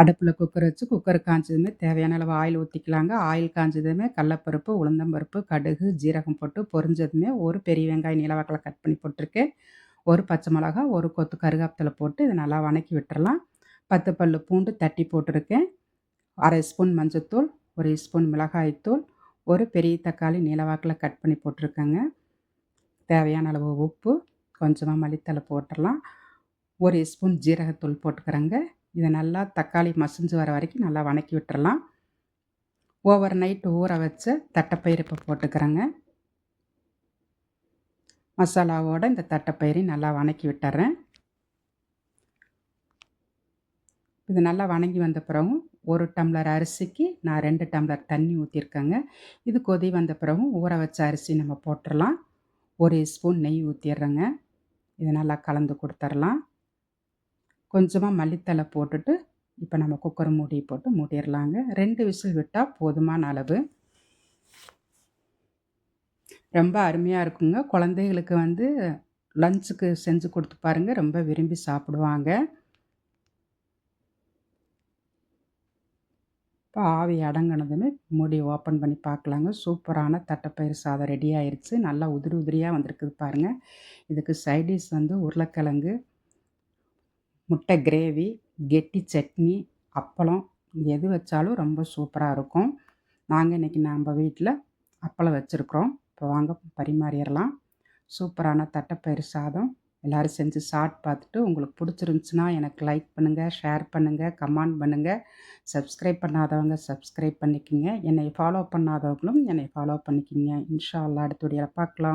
அடுப்பில் குக்கர் வச்சு குக்கர் காய்ச்சதுமே தேவையான அளவு ஆயில் ஊற்றிக்கலாங்க ஆயில் காய்ஞ்சதுமே கடலப்பருப்பு உளுந்தம்பருப்பு கடுகு ஜீரகம் போட்டு பொரிஞ்சதுமே ஒரு பெரிய வெங்காயம் நிலவாக்கில் கட் பண்ணி போட்டிருக்கேன். ஒரு பச்சை மிளகா ஒரு கொத்து கருகாப்பத்தில் போட்டு இதை நல்லா வணக்கி விட்டுறலாம். பத்து பல் பூண்டு தட்டி போட்டிருக்கேன். அரை ஸ்பூன் மஞ்சத்தூள் ஒரு ஸ்பூன் மிளகாய்த்தூள் ஒரு பெரிய தக்காளி நீளவாக்கில் கட் பண்ணி போட்டிருக்கேங்க. தேவையான அளவு உப்பு கொஞ்சமாக மல்லித்தலை போட்டுடலாம் ஒரு ஸ்பூன் ஜீரகத்தூள் போட்டுக்கிறேங்க. இதை நல்லா தக்காளி மசிஞ்சு வர வரைக்கும் நல்லா வணக்கி விட்டுறலாம். ஓவர் நைட்டு ஊற வச்ச தட்டைப்பயிறு இப்போ போட்டுக்கிறேங்க. மசாலாவோடு இந்த தட்டைப்பயிரையும் நல்லா வணக்கி விட்டுறேன். இது நல்லா வணங்கி வந்த பிறகும் ஒரு டம்ளர் அரிசிக்கு நான் ரெண்டு டம்ளர் தண்ணி ஊற்றிருக்கேங்க இது கொதி வந்த பிறகும் ஊற வச்ச அரிசி நம்ம போட்டுடலாம் ஒரு ஸ்பூன் நெய் ஊற்றிடுறேங்க இதை நல்லா கலந்து கொடுத்துர்லாம் கொஞ்சமாக மல்லித்தலை போட்டுட்டு இப்போ நம்ம குக்கர் மூடி போட்டு மூடிடலாங்க. ரெண்டு விசில் விட்டால் போதுமான அளவு. ரொம்ப அருமையாக இருக்குங்க. குழந்தைகளுக்கு வந்து லஞ்சுக்கு செஞ்சு கொடுத்து பாருங்கள் ரொம்ப விரும்பி சாப்பிடுவாங்க. இப்போ ஆவி அடங்கினதுமே மூடி ஓப்பன் பண்ணி பார்க்கலாங்க. சூப்பரான தட்டைப்பயிறு சாதம் ரெடி ஆயிடுச்சு நல்லா உதிரி உதிரியாக வந்திருக்குது பாருங்கள் இதுக்கு சைடிஷ் வந்து உருளைக்கிழங்கு. முட்டை கிரேவி கெட்டி சட்னி அப்பளம் எது வச்சாலும் ரொம்ப சூப்பராக இருக்கும். நாங்கள் இன்றைக்கி நம்ம வீட்டில் அப்பளம் வச்சுருக்குறோம். இப்போ வாங்க பரிமாறிடலாம். சூப்பரான தட்டைப்பயிறு சாதம். எல்லோரும் செஞ்சு சாட் பார்த்துட்டு உங்களுக்கு பிடிச்சிருந்துச்சுன்னா எனக்கு லைக் பண்ணுங்கள் ஷேர் பண்ணுங்கள் கமெண்ட் பண்ணுங்கள் சப்ஸ்கிரைப் பண்ணாதவங்க சப்ஸ்கிரைப் பண்ணிக்கோங்க. என்னை ஃபாலோ பண்ணாதவங்களும் என்னை ஃபாலோ பண்ணிக்கிங்க. இன்ஷா அல்லா அடுத்த பார்க்கலாம்.